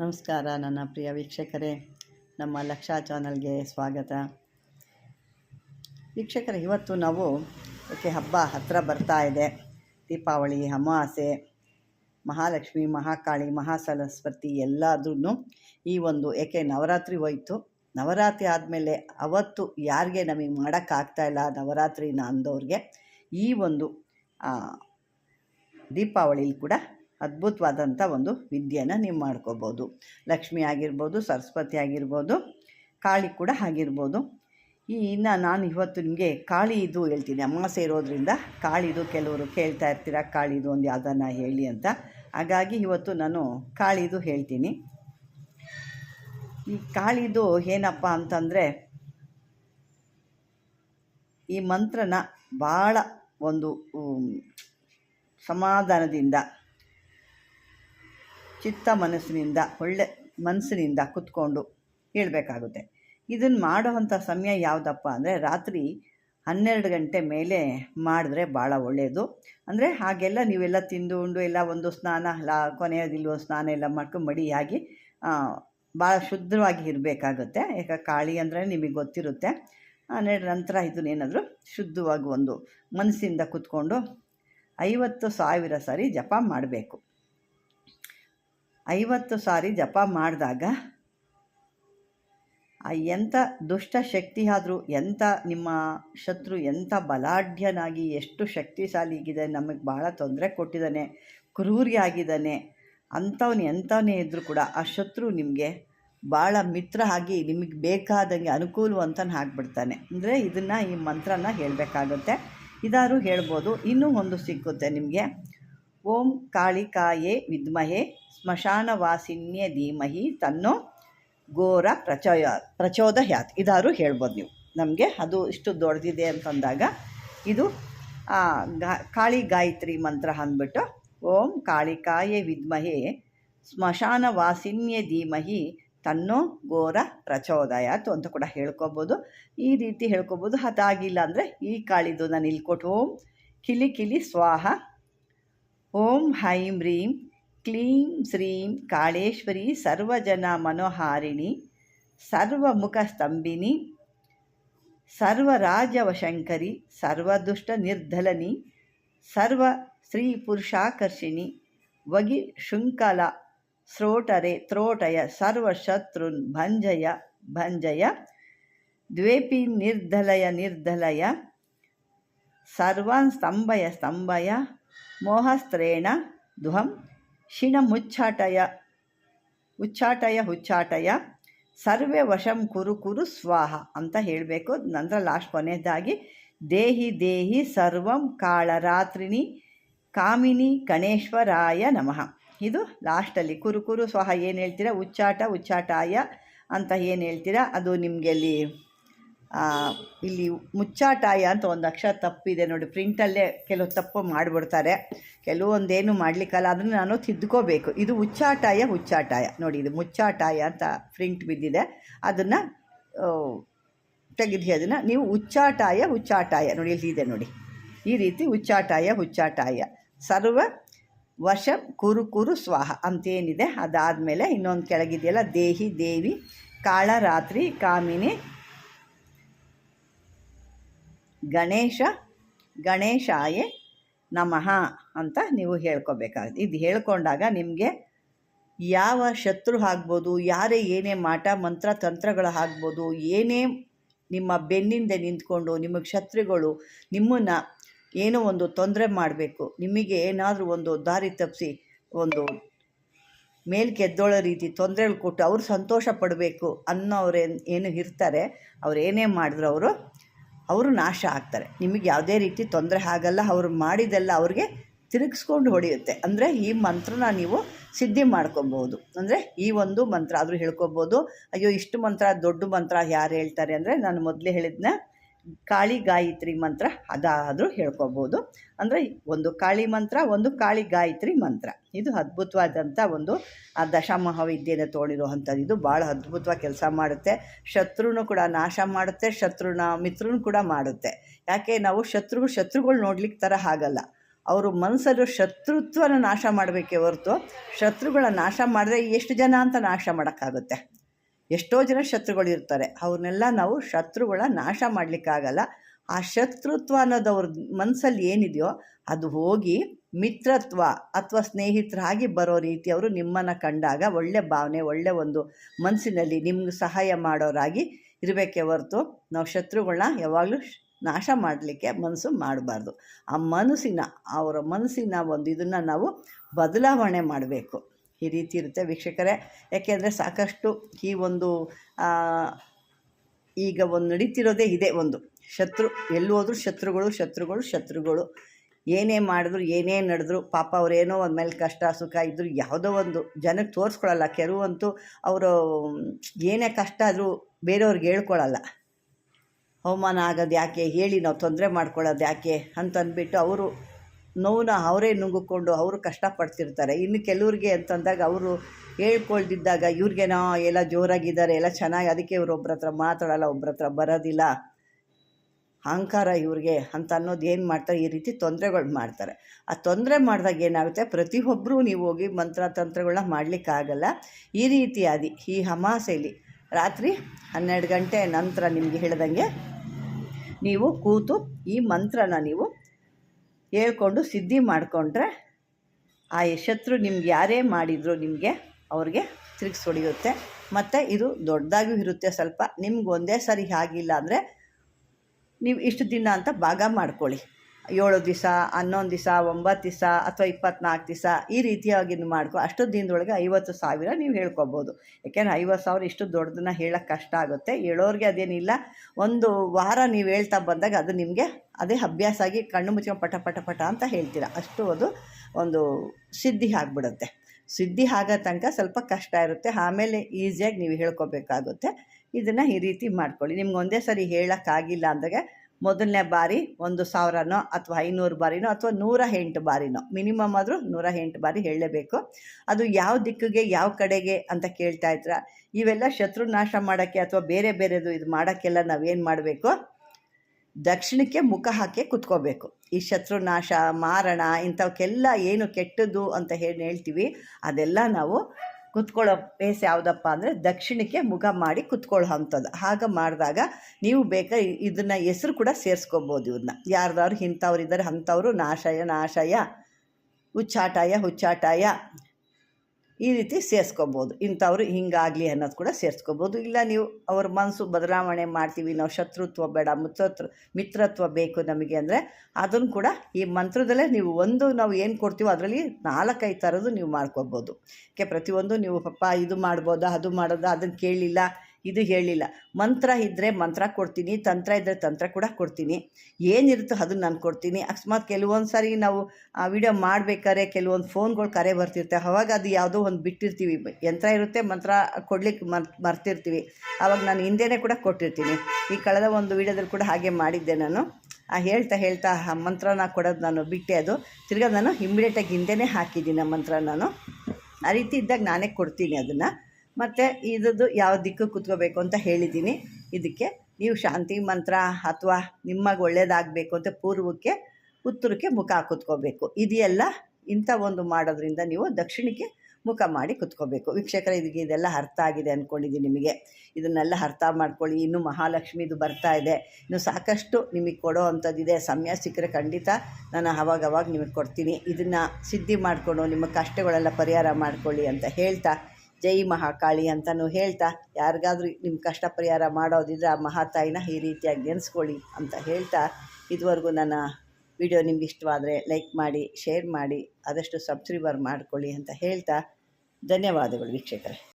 ನಮಸ್ಕಾರ ನನ್ನ ಪ್ರಿಯ ವೀಕ್ಷಕರೇ, ನಮ್ಮ ಲಕ್ಷಾ ಚಾನಲ್ಗೆ ಸ್ವಾಗತ. ವೀಕ್ಷಕರೇ, ಇವತ್ತು ನಾವು ಓಕೆ ಹಬ್ಬ ಹತ್ತಿರ ಬರ್ತಾ ಇದೆ. ದೀಪಾವಳಿ ಅಮಾವಾಸೆ ಮಹಾಲಕ್ಷ್ಮಿ, ಮಹಾಕಾಳಿ, ಮಹಾಸರಸ್ವತಿ ಎಲ್ಲದೂ ಈ ಒಂದು ಏಕೆ ನವರಾತ್ರಿ ಹೋಯಿತು. ನವರಾತ್ರಿ ಆದಮೇಲೆ ಅವತ್ತು ಯಾರಿಗೆ ನಮಗೆ ಮಾಡೋಕ್ಕಾಗ್ತಾ ಇಲ್ಲ ನವರಾತ್ರಿನ ಅಂದವ್ರಿಗೆ ಈ ಒಂದು ದೀಪಾವಳಿಲಿ ಕೂಡ ಅದ್ಭುತವಾದಂಥ ಒಂದು ವಿದ್ಯೆನ ನೀವು ಮಾಡ್ಕೋಬೋದು. ಲಕ್ಷ್ಮಿ ಆಗಿರ್ಬೋದು, ಸರಸ್ವತಿ ಆಗಿರ್ಬೋದು, ಕಾಳಿ ಕೂಡ ಆಗಿರ್ಬೋದು. ಈ ಇನ್ನು ನಾನು ಇವತ್ತು ನಿಮಗೆ ಕಾಳಿ ಇದು ಹೇಳ್ತೀನಿ. ಅಮಾಸೆ ಇರೋದ್ರಿಂದ ಕಾಳಿದು ಕೆಲವರು ಕೇಳ್ತಾ ಇರ್ತೀರ ಕಾಳಿದು ಒಂದು ಯಾವುದನ್ನ ಹೇಳಿ ಅಂತ. ಹಾಗಾಗಿ ಇವತ್ತು ನಾನು ಕಾಳಿದು ಹೇಳ್ತೀನಿ. ಈ ಕಾಳಿದು ಏನಪ್ಪ ಅಂತಂದರೆ ಈ ಮಂತ್ರನ ಭಾಳ ಒಂದು ಸಮಾಧಾನದಿಂದ ಚಿತ್ತ ಮನಸ್ಸಿನಿಂದ, ಒಳ್ಳೆ ಮನಸ್ಸಿನಿಂದ ಕುತ್ಕೊಂಡು ಹೇಳಬೇಕಾಗುತ್ತೆ. ಇದನ್ನು ಮಾಡೋವಂಥ ಸಮಯ ಯಾವುದಪ್ಪ ಅಂದರೆ ರಾತ್ರಿ ಹನ್ನೆರಡು ಗಂಟೆ ಮೇಲೆ ಮಾಡಿದ್ರೆ ಭಾಳ ಒಳ್ಳೆಯದು ಅಂದರೆ ಹಾಗೆಲ್ಲ ನೀವೆಲ್ಲ ತಿಂದು ಉಂಡು ಎಲ್ಲ ಒಂದು ಸ್ನಾನ ಲಾ ಕೊನೆಯದಿಲ್ವೋ ಸ್ನಾನ ಎಲ್ಲ ಮಾಡ್ಕೊಂಡು ಮಡಿಯಾಗಿ ಭಾಳ ಶುದ್ಧವಾಗಿ ಇರಬೇಕಾಗುತ್ತೆ. ಯಾಕೆ ಕಾಳಿ ಅಂದರೆ ನಿಮಗೆ ಗೊತ್ತಿರುತ್ತೆ. ಹನ್ನೆರಡು ನಂತರ ಇದನ್ನೇನಾದರೂ ಶುದ್ಧವಾಗಿ ಒಂದು ಮನಸ್ಸಿಂದ ಕುತ್ಕೊಂಡು ಐವತ್ತು ಸಾವಿರ ಸಾರಿ ಜಪ ಮಾಡಬೇಕು. ಐವತ್ತು ಸಾರಿ ಜಪ ಮಾಡಿದಾಗ ಎಂಥ ದುಷ್ಟ ಶಕ್ತಿ ಆದರೂ, ಎಂಥ ನಿಮ್ಮ ಶತ್ರು, ಎಂಥ ಬಲಾಢ್ಯನಾಗಿ ಎಷ್ಟು ಶಕ್ತಿಶಾಲಿಗಿದೆ ನಮಗೆ ಭಾಳ ತೊಂದರೆ ಕೊಟ್ಟಿದ್ದಾನೆ, ಕ್ರೂರಿ ಆಗಿದ್ದಾನೆ, ಅಂಥವ್ನು, ಎಂಥವನೇ ಇದ್ದರೂ ಕೂಡ ಆ ಶತ್ರು ನಿಮಗೆ ಭಾಳ ಮಿತ್ರ ಆಗಿ ನಿಮಗೆ ಬೇಕಾದಂಗೆ ಅನುಕೂಲವಂತನ ಹಾಕ್ಬಿಡ್ತಾನೆ ಅಂದರೆ ಇದನ್ನು ಈ ಮಂತ್ರನ ಹೇಳಬೇಕಾಗುತ್ತೆ. ಇದಾರು ಹೇಳ್ಬೋದು. ಇನ್ನೂ ಒಂದು ಸಿಕ್ಕುತ್ತೆ ನಿಮಗೆ. ಓಂ ಕಾಳಿಕಾಯೇ ವಿದ್ಮಹೆ ಸ್ಮಶಾನವಾಸಿನ್ಯೇ ಧೀಮಹಿ ತನ್ನೋ ಘೋರ ಪ್ರಚೋಯ ಪ್ರಚೋದಯಾತ್. ಇದಾರು ಹೇಳ್ಬೋದು ನೀವು. ನಮಗೆ ಅದು ಇಷ್ಟು ದೊಡ್ಡದಿದೆ ಅಂತಂದಾಗ ಇದು ಗಾ, ಕಾಳಿ ಗಾಯತ್ರಿ ಮಂತ್ರ ಅಂದ್ಬಿಟ್ಟು ಓಂ ಕಾಳಿಕಾಯೇ ವಿದ್ಮಹೆ ಸ್ಮಶಾನ ವಾಸಿನ್ಯೇ ಧೀಮಹಿ ತನ್ನೋ ಘೋರ ಪ್ರಚೋದಯಾತ್ ಅಂತ ಕೂಡ ಹೇಳ್ಕೊಬೋದು. ಈ ರೀತಿ ಹೇಳ್ಕೊಬೋದು. ಅದಾಗಿಲ್ಲ ಅಂದರೆ ಈ ಕಾಳಿದು ನಾನು ಇಲ್ಲಿ ಕೊಟ್ಟು ಓಂ ಕಿಲಿ ಕಿಲಿ ಸ್ವಾಹ ఓం హైం హ్రీం క్లీం శ్రీం కాళేశ్వరి సర్వజన మనోహారిణి సర్వముఖ స్తంభిని సర్వరాజవశంకరి సర్వదుష్ట నిర్ధలని సర్వ స్త్రీ పురుషాకర్షిణి వగి శృంఖల శ్రోటరే త్రోటయ సర్వశత్రున్ భంజయ భంజయ ద్వేపి నిర్ధలయ నిర్ధలయ సర్వాన్ స్తంభయ స్తంభయ ಮೋಹಸ್ತ್ರೇಣ ದುಹಂ ಶಿಣಮುಚ್ಚಾಟಯ ಉಚ್ಚಾಟಯ ಹುಚ್ಚಾಟಯ ಸರ್ವೇ ವಶಂ ಕುರು ಕುರು ಸ್ವಾಹ ಅಂತ ಹೇಳಬೇಕು. ನಂತರ ಲಾಸ್ಟ್ ಕೊನೆಯದಾಗಿ, ದೇಹಿ ದೇಹಿ ಸರ್ವಂ ಕಾಳರಾತ್ರಿಣಿ ಕಾಮಿನಿ ಗಣೇಶ್ವರಾಯ ನಮಃ. ಇದು ಲಾಸ್ಟಲ್ಲಿ ಕುರು ಕುರು ಸ್ವಾಹ ಏನು ಹೇಳ್ತೀರಾ? ಉಚ್ಚಾಟ ಉಚ್ಚಾಟಾಯ ಅಂತ ಏನು ಹೇಳ್ತೀರಾ? ಅದು ನಿಮಗೆ ಅಲ್ಲಿ ಇಲ್ಲಿ ಮುಚ್ಚಾಟಾಯ ಅಂತ ಒಂದು ಅಕ್ಷರ ತಪ್ಪಿದೆ ನೋಡಿ ಪ್ರಿಂಟಲ್ಲೇ ಕೆಲವು ತಪ್ಪು ಮಾಡಿಬಿಡ್ತಾರೆ. ಕೆಲವೊಂದೇನು ಮಾಡಲಿಕ್ಕಲ್ಲ, ಅದನ್ನು ನಾನು ತಿದ್ದುಕೋಬೇಕು ಇದು ಉಚ್ಚಾಟಾಯ, ಹುಚ್ಚಾಟಾಯ. ನೋಡಿ, ಇದು ಮುಚ್ಚಾಟಾಯ ಅಂತ ಪ್ರಿಂಟ್ ಬಿದ್ದಿದೆ. ಅದನ್ನು ತೆಗೆದು ಅದನ್ನು? ನೀವು ಉಚ್ಚಾಟಾಯ, ಹುಚ್ಚಾಟಾಯ. ನೋಡಿ, ಇಲ್ಲಿ ಇದೆ ನೋಡಿ. ಈ ರೀತಿ ಉಚ್ಚಾಟಾಯ, ಹುಚ್ಚಾಟಾಯ. ಸರ್ವ ವಶ ಕುರು ಕುರು ಸ್ವಾಹ ಅಂತೇನಿದೆ, ಅದಾದಮೇಲೆ ಇನ್ನೊಂದು ಕೆಳಗಿದೆಯಲ್ಲ, ದೇಹಿ ದೇವಿ, ಕಾಳರಾತ್ರಿ, ಕಾಮಿನಿ ಗಣೇಶ, ಗಣೇಶಾಯೇ ನಮಃ ಅಂತ ನೀವು ಹೇಳ್ಕೊಬೇಕಾಗುತ್ತೆ. ಇದು ಹೇಳ್ಕೊಂಡಾಗ ನಿಮಗೆ ಯಾವ ಶತ್ರು ಆಗ್ಬೋದು, ಯಾರೇ ಏನೇ ಮಾಟ, ಮಂತ್ರ, ತಂತ್ರಗಳು ಆಗ್ಬೋದು, ಏನೇ ನಿಮ್ಮ ಬೆನ್ನಿಂದ ನಿಂತ್ಕೊಂಡು ನಿಮಗೆ ಶತ್ರುಗಳು ನಿಮ್ಮನ್ನು ಏನೋ ಒಂದು ತೊಂದರೆ ಮಾಡಬೇಕು, ನಿಮಗೆ ಏನಾದರೂ ಒಂದು ದಾರಿ ತಪ್ಪಿಸಿ, ಒಂದು ಮೇಲ್ಕೆದ್ದೋಳೋ ರೀತಿ ತೊಂದರೆಗಳು ಕೊಟ್ಟು ಅವರು ಸಂತೋಷ ಪಡಬೇಕು ಅನ್ನೋರೇನು ಏನು ಇರ್ತಾರೆ, ಅವ್ರು ಏನೇ ಮಾಡಿದ್ರು ಅವರು ಅವರು ನಾಶ ಆಗ್ತಾರೆ. ನಿಮಗೆ ಯಾವುದೇ ರೀತಿ ತೊಂದರೆ ಆಗಲ್ಲ, ಅವರು ಮಾಡಿದೆಲ್ಲ ಅವ್ರಿಗೆ ತಿರುಗಿಸ್ಕೊಂಡು ಹೊಡೆಯುತ್ತೆ. ಅಂದರೆ ಈ ಮಂತ್ರನ ನೀವು ಸಿದ್ಧಿ ಮಾಡ್ಕೊಬೋದು. ಅಂದರೆ ಈ ಒಂದು ಮಂತ್ರ ಆದರೂ ಹೇಳ್ಕೊಬೋದು. ಅಯ್ಯೋ, ಇಷ್ಟು ಮಂತ್ರ, ದೊಡ್ಡ ಮಂತ್ರ ಯಾರು ಹೇಳ್ತಾರೆ ಅಂದರೆ ನಾನು ಮೊದಲೇ ಹೇಳಿದ್ನ ಕಾಳಿ ಗಾಯತ್ರಿ ಮಂತ್ರ ಅದಾದರೂ ಹೇಳ್ಕೊಬೋದು. ಅಂದರೆ ಒಂದು ಕಾಳಿ ಮಂತ್ರ, ಒಂದು ಕಾಳಿ ಗಾಯತ್ರಿ ಮಂತ್ರ. ಇದು ಅದ್ಭುತವಾದಂಥ ಒಂದು, ಆ ದಶಮಹಾವಿದ್ಯೆಯನ್ನು ತೋಳಿರುವಂಥದ್ದು ಇದು ಭಾಳ ಅದ್ಭುತವಾಗಿ ಕೆಲಸ ಮಾಡುತ್ತೆ. ಶತ್ರುನು ಕೂಡ ನಾಶ ಮಾಡುತ್ತೆ, ಶತ್ರುನ, ಮಿತ್ರನು ಕೂಡ ಮಾಡುತ್ತೆ. ಯಾಕೆ? ನಾವು ಶತ್ರು ಶತ್ರುಗಳು ನೋಡ್ಲಿಕ್ಕೆ ಥರ ಆಗಲ್ಲ. ಅವರು ಮನಸ್ಸಲ್ಲೂ ಶತ್ರುತ್ವನ ನಾಶ ಮಾಡಬೇಕೇ ಹೊರತು ಶತ್ರುಗಳ ನಾಶ ಮಾಡಿದ್ರೆ ಎಷ್ಟು ಜನ ಅಂತ ನಾಶ ಮಾಡೋಕ್ಕಾಗುತ್ತೆ? ಎಷ್ಟೋ ಜನ ಶತ್ರುಗಳು ಇರ್ತಾರೆ. ಅವ್ರನ್ನೆಲ್ಲ ನಾವು ಶತ್ರುಗಳ ನಾಶ ಮಾಡಲಿಕ್ಕಾಗಲ್ಲ. ಆ ಶತ್ರುತ್ವ ಅನ್ನೋದು ಅವ್ರ ಮನಸ್ಸಲ್ಲಿ ಏನಿದೆಯೋ ಅದು ಹೋಗಿ ಮಿತ್ರತ್ವ ಅಥವಾ ಸ್ನೇಹಿತರಾಗಿ ಬರೋ ರೀತಿ ಅವರು ನಿಮ್ಮನ್ನು ಕಂಡಾಗ ಒಳ್ಳೆ ಭಾವನೆ, ಒಳ್ಳೆ ಒಂದು ಮನಸ್ಸಿನಲ್ಲಿ ನಿಮ್ಗೆ ಸಹಾಯ ಮಾಡೋರಾಗಿ ಇರಬೇಕೇ ಹೊರತು ನಾವು ಶತ್ರುಗಳನ್ನ ಯಾವಾಗಲೂ ನಾಶ ಮಾಡಲಿಕ್ಕೆ ಮನಸ್ಸು ಮಾಡಬಾರ್ದು. ಆ ಮನಸ್ಸಿನ, ಅವರ ಮನಸ್ಸಿನ ಒಂದು ಇದನ್ನು ನಾವು ಬದಲಾವಣೆ ಮಾಡಬೇಕು. ಈ ರೀತಿ ಇರುತ್ತೆ ವೀಕ್ಷಕರೇ. ಯಾಕೆಂದರೆ ಸಾಕಷ್ಟು ಈ ಒಂದು ಈಗ ಒಂದು ನಡೀತಿರೋದೇ ಇದೆ ಒಂದು. ಶತ್ರು, ಎಲ್ಲಿ ಹೋದ್ರು ಶತ್ರುಗಳು ಶತ್ರುಗಳು ಶತ್ರುಗಳು. ಏನೇ ಮಾಡಿದ್ರು, ಏನೇ ನಡೆದ್ರು, ಪಾಪ ಅವರೇನೋ ಒಂದು ಮೇಲೆ ಕಷ್ಟ, ಸುಖ ಇದ್ದರೂ ಯಾವುದೋ ಒಂದು ಜನಕ್ಕೆ ತೋರಿಸ್ಕೊಳ್ಳಲ್ಲ ಕೆಲವಂತೂ ಅವರು, ಏನೇ ಕಷ್ಟ ಆದರೂ ಬೇರೆಯವ್ರಿಗೆ ಹೇಳ್ಕೊಳ್ಳಲ್ಲ ಅವಮಾನ ಆಗೋದು ಯಾಕೆ? ಹೇಳಿ ನಾವು ತೊಂದರೆ ಮಾಡ್ಕೊಳ್ಳೋದು ಯಾಕೆ? ಅಂತ ಅಂದ್ಬಿಟ್ಟು ಅವರು ನೋವನ್ನ ಅವರೇ ನುಂಗಿಕೊಂಡು ಅವರು ಕಷ್ಟಪಡ್ತಿರ್ತಾರೆ. ಇನ್ನು ಕೆಲವ್ರಿಗೆ ಅಂತಂದಾಗ ಅವರು ಹೇಳ್ಕೊಳ್ದಿದ್ದಾಗ ಇವ್ರಿಗೇನೋ ಎಲ್ಲ ಜೋರಾಗಿದ್ದಾರೆ, ಎಲ್ಲ ಚೆನ್ನಾಗಿ, ಅದಕ್ಕೆ ಇವ್ರು ಒಬ್ರ ಹತ್ರ ಮಾತಾಡಲ್ಲ, ಒಬ್ರ ಹತ್ರ ಬರೋದಿಲ್ಲ. ಅಹಂಕಾರ ಇವ್ರಿಗೆ ಅಂತ ಅನ್ನೋದು ಏನು ಮಾಡ್ತಾರೆ, ಈ ರೀತಿ ತೊಂದರೆಗಳು ಮಾಡ್ತಾರೆ. ಆ ತೊಂದರೆ ಮಾಡಿದಾಗ ಏನಾಗುತ್ತೆ ಪ್ರತಿಯೊಬ್ಬರೂ ನೀವು ಹೋಗಿ ಮಂತ್ರ ತಂತ್ರಗಳನ್ನ ಮಾಡಲಿಕ್ಕಾಗಲ್ಲ. ಈ ರೀತಿಯಾದಿ ಈ ಅಮಾಸೆಯಲ್ಲಿ ರಾತ್ರಿ ಹನ್ನೆರಡು ಗಂಟೆ ನಂತರ ನಿಮಗೆ ಹೇಳ್ದಂಗೆ ನೀವು ಕೂತು ಈ ಮಂತ್ರನ ನೀವು ಹೇಳ್ಕೊಂಡು ಸಿದ್ಧಿ ಮಾಡಿಕೊಂಡ್ರೆ ಆ ಶತ್ರು ನಿಮ್ಗೆ ಯಾರೇ ಮಾಡಿದ್ರು ನಿಮಗೆ ಅವ್ರಿಗೆ ತಿರುಗಿಸಿ ಹೊಡೆಯುತ್ತೆ. ಮತ್ತು ಇದು ದೊಡ್ಡದಾಗೂ ಇರುತ್ತೆ. ಸ್ವಲ್ಪ ನಿಮ್ಗೆ ಒಂದೇ ಸರಿ ಆಗಿಲ್ಲ ಅಂದರೆ ನೀವು ಇಷ್ಟು ದಿನ ಅಂತ ಭಾಗ ಮಾಡ್ಕೊಳ್ಳಿ. ಏಳು ದಿವಸ, ಹನ್ನೊಂದು ದಿವಸ, ಒಂಬತ್ತು ದಿವಸ ಅಥವಾ ಇಪ್ಪತ್ನಾಲ್ಕು ದಿವಸ ಈ ರೀತಿಯಾಗಿ ಮಾಡ್ಕೊ ಅಷ್ಟು ದಿನದೊಳಗೆ ಐವತ್ತು ಸಾವಿರ ನೀವು ಹೇಳ್ಕೊಬೋದು. ಯಾಕೆಂದರೆ ಐವತ್ತು ಸಾವಿರ ಇಷ್ಟು ದೊಡ್ಡದನ್ನ ಹೇಳೋಕ್ಕೆ ಕಷ್ಟ ಆಗುತ್ತೆ. ಹೇಳೋರಿಗೆ ಅದೇನಿಲ್ಲ. ಒಂದು ವಾರ ನೀವು ಹೇಳ್ತಾ ಬಂದಾಗ ಅದು ನಿಮಗೆ ಅದೇ ಅಭ್ಯಾಸ ಆಗಿ ಕಣ್ಣು ಮುಚ್ಕೊಂಡು ಪಟ ಪಟ ಪಟ ಅಂತ ಹೇಳ್ತೀರ. ಅಷ್ಟು ಅದು ಒಂದು ಸಿದ್ಧಿ ಆಗಿಬಿಡುತ್ತೆ. ಸಿದ್ಧಿ ಆಗೋ ತನಕ ಸ್ವಲ್ಪ ಕಷ್ಟ ಇರುತ್ತೆ. ಆಮೇಲೆ ಈಸಿಯಾಗಿ ನೀವು ಹೇಳ್ಕೊಬೇಕಾಗುತ್ತೆ. ಇದನ್ನು ಈ ರೀತಿ ಮಾಡ್ಕೊಳ್ಳಿ. ನಿಮ್ಗೆ ಒಂದೇ ಸರಿ ಹೇಳೋಕ್ಕಾಗಿಲ್ಲ ಅಂದಾಗ ಮೊದಲನೇ ಬಾರಿ ಒಂದು ಸಾವಿರನೋ ಅಥವಾ ಐನೂರು ಬಾರಿನೋ ಅಥವಾ ನೂರ ಎಂಟು ಬಾರಿನೋ, ಮಿನಿಮಮ್ ಆದರೂ ನೂರ ಎಂಟು ಬಾರಿ ಹೇಳಲೇಬೇಕು. ಅದು ಯಾವ ದಿಕ್ಕಿಗೆ, ಯಾವ ಕಡೆಗೆ ಅಂತ ಕೇಳ್ತಾ ಇದ್ರ, ಇವೆಲ್ಲ ಶತ್ರು ನಾಶ ಮಾಡೋಕ್ಕೆ ಅಥವಾ ಬೇರೆ ಬೇರೆದು ಇದು ಮಾಡೋಕ್ಕೆಲ್ಲ ನಾವೇನು ಮಾಡಬೇಕು? ದಕ್ಷಿಣಕ್ಕೆ ಮುಖ ಹಾಕಿ ಕುತ್ಕೋಬೇಕು. ಈ ಶತ್ರು ನಾಶ, ಮಾರಣ ಇಂಥವಕ್ಕೆಲ್ಲ ಏನು ಕೆಟ್ಟದ್ದು ಅಂತ ಹೇಳಿ ಹೇಳ್ತೀವಿ. ಅದೆಲ್ಲ ನಾವು ಕುತ್ಕೊಳ್ಳೋ ಪ್ಲೇಸ್ ಯಾವುದಪ್ಪ ಅಂದರೆ ದಕ್ಷಿಣಕ್ಕೆ ಮುಖ ಮಾಡಿ ಕುತ್ಕೊಳ್ಳೋ ಅಂಥದ್ದು ಹಾಗೆ ಮಾಡಿದಾಗ ನೀವು ಬೇಕಾ ಇದನ್ನು ಹೆಸರು ಕೂಡ ಸೇರಿಸ್ಕೋಬೋದು ಇವನ್ನ ಯಾರ್ದಾದ್ರು ಇಂಥವ್ರು ಇದ್ದಾರೆ ಅಂಥವ್ರು ನಾಶಯ ನಾಶಯ, ಹುಚ್ಚಾಟಾಯ ಹುಚ್ಚಾಟಾಯ. ಈ ರೀತಿ ಸೇರಿಸ್ಕೋಬೋದು. ಇಂಥವ್ರು ಹಿಂಗಾಗಲಿ ಅನ್ನೋದು ಕೂಡ ಸೇರಿಸ್ಕೋಬೋದು. ಇಲ್ಲ ನೀವು ಅವ್ರ ಮನಸ್ಸು ಬದಲಾವಣೆ ಮಾಡ್ತೀವಿ, ನಾವು ಶತ್ರುತ್ವ ಬೇಡ ಮಿತ್ರತ್ವ ಮಿತ್ರತ್ವ ಬೇಕು ನಮಗೆ ಅಂದರೆ ಅದನ್ನು ಕೂಡ ಈ ಮಂತ್ರದಲ್ಲೇ ನೀವು ಒಂದು ನಾವು ಏನು ಕೊಡ್ತೀವೋ ಅದರಲ್ಲಿ ನಾಲ್ಕೈದು ಥರದ್ದು ನೀವು ಮಾಡ್ಕೋಬೋದು. ಯಾಕೆ ಪ್ರತಿಯೊಂದು ನೀವು ಪಪ್ಪ ಇದು ಮಾಡ್ಬೋದಾ, ಅದು ಮಾಡೋದಾ ಅದನ್ನು ಕೇಳಲಿಲ್ಲ ಇದು ಹೇಳಿಲ್ಲ. ಮಂತ್ರ ಇದ್ದರೆ ಮಂತ್ರ ಕೊಡ್ತೀನಿ, ತಂತ್ರ ಇದ್ದರೆ ತಂತ್ರ ಕೂಡ ಕೊಡ್ತೀನಿ. ಏನಿರುತ್ತೋ ಅದನ್ನು ನಾನು ಕೊಡ್ತೀನಿ. ಅಕಸ್ಮಾತ್ ಕೆಲವೊಂದು ಸಾರಿ ನಾವು ಆ ವಿಡಿಯೋ ಮಾಡಬೇಕಾದ್ರೆ ಕೆಲವೊಂದು ಫೋನ್ಗಳು ಕರೆ ಬರ್ತಿರ್ತವೆ ಅವಾಗ ಅದು ಯಾವುದೋ ಒಂದು ಬಿಟ್ಟಿರ್ತೀವಿ. ಯಂತ್ರ ಇರುತ್ತೆ, ಮಂತ್ರ ಕೊಡ್ಲಿಕ್ಕೆ ಮರ್, ಮರ್ತಿರ್ತೀವಿ. ಆವಾಗ ನಾನು ಹಿಂದೆನೇ ಕೂಡ ಕೊಟ್ಟಿರ್ತೀನಿ. ಈ ಕಳೆದ ಒಂದು ವಿಡಿಯೋದಲ್ಲಿ ಕೂಡ ಹಾಗೆ ಮಾಡಿದ್ದೆ ನಾನು. ಆ ಹೇಳ್ತಾ ಹೇಳ್ತಾ ಆ ಮಂತ್ರನ ಕೊಡೋದು ನಾನು ಬಿಟ್ಟೆ ಅದು. ತಿರ್ಗಾ ನಾನು ಇಮ್ಮಿಡಿಯೇಟಾಗಿ ಹಿಂದೆನೇ ಹಾಕಿದ್ದೀನಿ ಆ ಮಂತ್ರ ನಾನು. ಆ ರೀತಿ ಇದ್ದಾಗ ನಾನೇ ಕೊಡ್ತೀನಿ ಅದನ್ನು. ಮತ್ತು ಇದ್ರದ್ದು ಯಾವ ದಿಕ್ಕು ಕುತ್ಕೋಬೇಕು ಅಂತ ಹೇಳಿದ್ದೀನಿ. ಇದಕ್ಕೆ ನೀವು ಶಾಂತಿ ಮಂತ್ರ ಅಥವಾ ನಿಮಗೆ ಒಳ್ಳೇದಾಗಬೇಕು ಅಂತ ಪೂರ್ವಕ್ಕೆ ಉತ್ತರಕ್ಕೆ ಮುಖ ಕುತ್ಕೋಬೇಕು. ಇದೆಲ್ಲ ಇಂಥ ಒಂದು ಮಾಡೋದ್ರಿಂದ ನೀವು ದಕ್ಷಿಣಕ್ಕೆ ಮುಖ ಮಾಡಿ ಕುತ್ಕೋಬೇಕು. ವೀಕ್ಷಕರ, ಇದಕ್ಕೆ ಇದೆಲ್ಲ ಅರ್ಥ ಆಗಿದೆ ಅಂದ್ಕೊಂಡಿದ್ದೀನಿ ನಿಮಗೆ. ಇದನ್ನೆಲ್ಲ ಅರ್ಥ ಮಾಡ್ಕೊಳ್ಳಿ. ಇನ್ನು ಮಹಾಲಕ್ಷ್ಮಿದು ಬರ್ತಾ ಇದೆ. ಇನ್ನು ಸಾಕಷ್ಟು ನಿಮಗೆ ಕೊಡೋ ಅಂಥದ್ದಿದೆ ಸಮಯ ಸಿಕ್ಕರೆ ಖಂಡಿತ ನಾನು ಅವಾಗ ಅವಾಗ ನಿಮಗೆ ಕೊಡ್ತೀನಿ. ಇದನ್ನು ಸಿದ್ಧಿ ಮಾಡಿಕೊಂಡು ನಿಮ್ಮ ಕಷ್ಟಗಳೆಲ್ಲ ಪರಿಹಾರ ಮಾಡಿಕೊಳ್ಳಿ ಅಂತ ಹೇಳ್ತಾ ಜೈ ಮಹಾಕಾಳಿ ಅಂತಲೂ ಹೇಳ್ತಾ, ಯಾರಿಗಾದ್ರೂ ನಿಮ್ಮ ಕಷ್ಟ ಪರಿಹಾರ ಮಾಡೋದಿದ್ರೆ ಆ ಮಹಾತಾಯಿನ ಈ ರೀತಿಯಾಗಿ ನೆನೆಸ್ಕೊಳ್ಳಿ ಅಂತ ಹೇಳ್ತಾ, ಇದುವರೆಗೂ ನನ್ನ ವಿಡಿಯೋ ನಿಮ್ಗೆ ಇಷ್ಟವಾದರೆ ಲೈಕ್ ಮಾಡಿ, ಶೇರ್ ಮಾಡಿ, ಆದಷ್ಟು ಸಬ್ಸ್ಕ್ರೈಬರ್ ಮಾಡಿಕೊಳ್ಳಿ ಅಂತ ಹೇಳ್ತಾ, ಧನ್ಯವಾದಗಳು ವೀಕ್ಷಕರೇ.